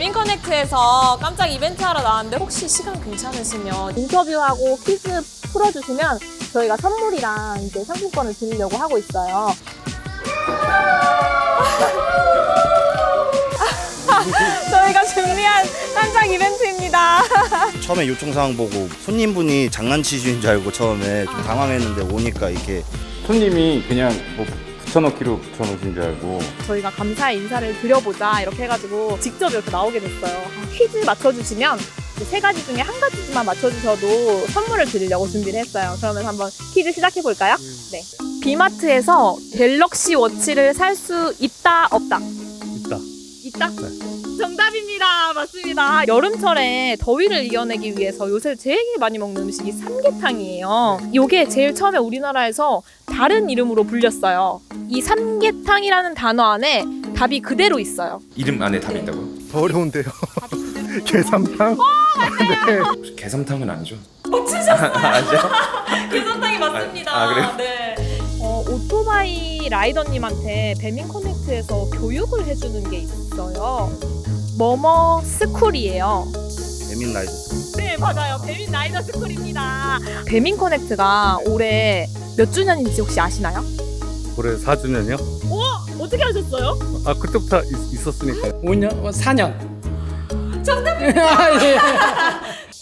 배민 커넥트에서 깜짝 이벤트 하러 나왔는데 혹시 시간 괜찮으시면 인터뷰하고 퀴즈 풀어주시면 저희가 선물이랑 이제 상품권을 드리려고 하고 있어요. 저희가 준비한 깜짝 이벤트입니다. 처음에 요청 사항 보고 손님분이 장난치시는 줄 알고 처음에 좀 당황했는데 오니까 이렇게 손님이 그냥 뭐 붙여넣기로 붙여놓으신 줄 알고 저희가 감사의 인사를 드려보자 이렇게 해가지고 직접 이렇게 나오게 됐어요. 퀴즈 맞춰주시면 세 가지 중에 한 가지만 맞춰주셔도 선물을 드리려고 준비를 했어요. 그러면 한번 퀴즈 시작해 볼까요? 네. 비마트에서 갤럭시 워치를 살 수 있다 없다? 있다. 있다? 정답입니다. 맞습니다. 여름철에 더위를 이겨내기 위해서 요새 제일 많이 먹는 음식이 삼계탕이에요. 요게 제일 처음에 우리나라에서 다른 이름으로 불렸어요. 이 삼계탕이라는 단어 안에 답이 그대로 있어요. 이름 안에 답이 있다고요? 더 어려운데요. 계산탕? 혹시 개삼탕은 아니죠? 계산탕이 맞습니다. 아, 아, 그래요? 네. 어, 오토바이 라이더님한테 배민 커넥트에서 교육을 해주는 게 있어요. 뭐뭐 스쿨이에요. 배민 라이드 네 맞아요 배민 라이더 스쿨입니다 배민 커넥트가 올해 몇 주년인지 혹시 아시나요? 올해 4주년이요? 오 어떻게 하셨어요? 아 그때부터 있, 었으니까 5년, 4년.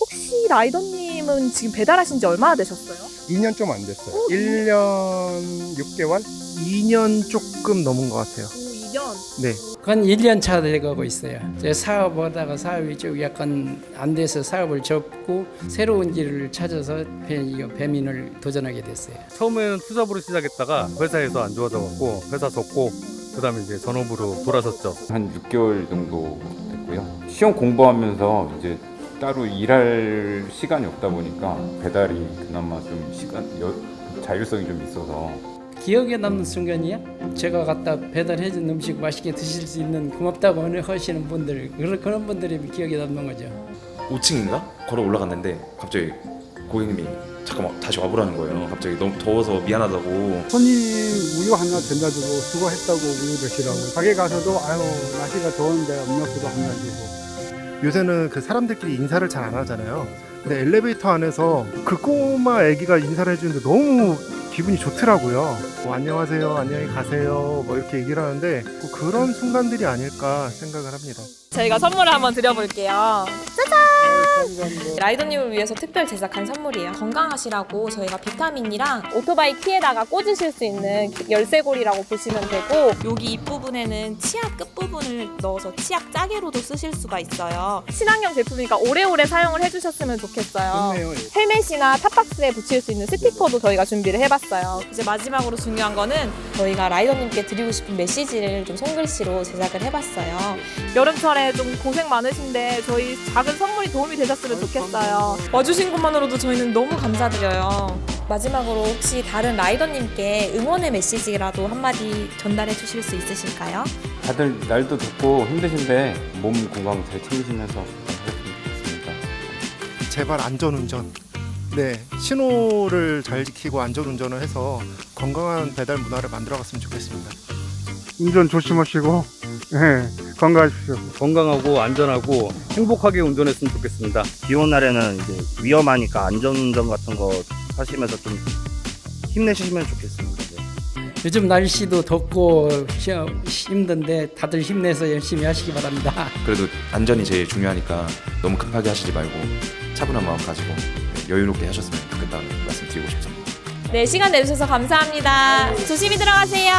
혹시 라이더님은 지금 배달하신 지 얼마나 되셨어요? 2년 좀 안 됐어요. 1년 6개월? 2년 조금 넘은 것 같아요. 오 2년 네. 그건 1년 차 돼가고 있어요. 제 사업하다가 사업이 좀 약간 안 돼서 사업을 접고 새로운 길을 찾아서 배, 배민을 도전하게 됐어요. 처음에는 투잡으로 시작했다가 회사에서 안 좋아져갖고 회사 접고 그다음에 이제 전업으로 돌아섰죠. 한 6개월 정도 됐고요. 시험 공부하면서 이제 따로 일할 시간이 없다 보니까 배달이 그나마 좀 시간 여, 자율성이 좀 있어서 기억에 남는 순간이야? 제가 갖다 배달해준 음식 맛있게 드실 수 있는 고맙다고 하시는 분들 그런 그런 분들이 기억에 남는 거죠. 5층인가? 걸어 올라갔는데 갑자기 고객님이 잠깐만 다시 와보라는 거예요. 갑자기 너무 더워서 미안하다고. 손님 우유 하나 된다 주고 수고했다고 우유 드시라고 가게 가서도 아유 날씨가 더운데 음료수도 하나 주고 요새는 그 사람들끼리 인사를 잘 안 하잖아요. 근데 엘리베이터 안에서 그 꼬마 애기가 인사를 해주는데 너무 기분이 좋더라고요. 뭐 안녕하세요, 안녕히 가세요, 뭐 이렇게 얘기를 하는데 뭐 그런 순간들이 아닐까 생각을 합니다. 저희가 선물을 한번 드려볼게요 짜잔 라이더님을 위해서 특별 제작한 선물이에요 건강하시라고 저희가 비타민이랑 오토바이 키에다가 꽂으실 수 있는 열쇠고리라고 보시면 되고 여기 입부분에는 치약 끝부분을 넣어서 치약 짜개로도 쓰실 수가 있어요 친환경 제품이니까 오래오래 사용을 해주셨으면 좋겠어요 좋네요. 헬멧이나 탑박스에 붙일 수 있는 스티커도 저희가 준비를 해봤어요. 이제 마지막으로 중요한 거는 저희가 라이더님께 드리고 싶은 메시지를 좀 손글씨로 제작을 해봤어요. 여름철에 좀 고생 많으신데 저희 작은 선물이 도 움이 되셨으면 좋겠어요. 와주신 것만으로도 저희는 너무 감사드려요. 마지막으로 혹시 다른 라이더님께 응원의 메시지라도 한마디 전달해 주실 수 있으실까요? 다들 날도 덥고 힘드신데 몸 건강 잘 챙기시면서 하셨으면 좋겠습니다. 제발 안전운전. 네, 신호를 잘 지키고 안전운전을 해서 건강한 배달 문화를 만들어갔으면 좋겠습니다. 운전 조심하시고 예, 건강하십시오. 건강하고 안전하고 행복하게 운전했으면 좋겠습니다. 비 온 날에는 이제 위험하니까 안전운전 같은 거 하시면서 좀 힘내시면 좋겠습니다. 네. 요즘 날씨도 덥고 시- 힘든데 다들 힘내서 열심히 하시기 바랍니다. 그래도 안전이 제일 중요하니까 너무 급하게 하시지 말고 차분한 마음 가지고 네, 여유롭게 하셨으면 좋겠다는 말씀 드리고 싶습니다. 네, 시간 내주셔서 감사합니다. 조심히 들어가세요.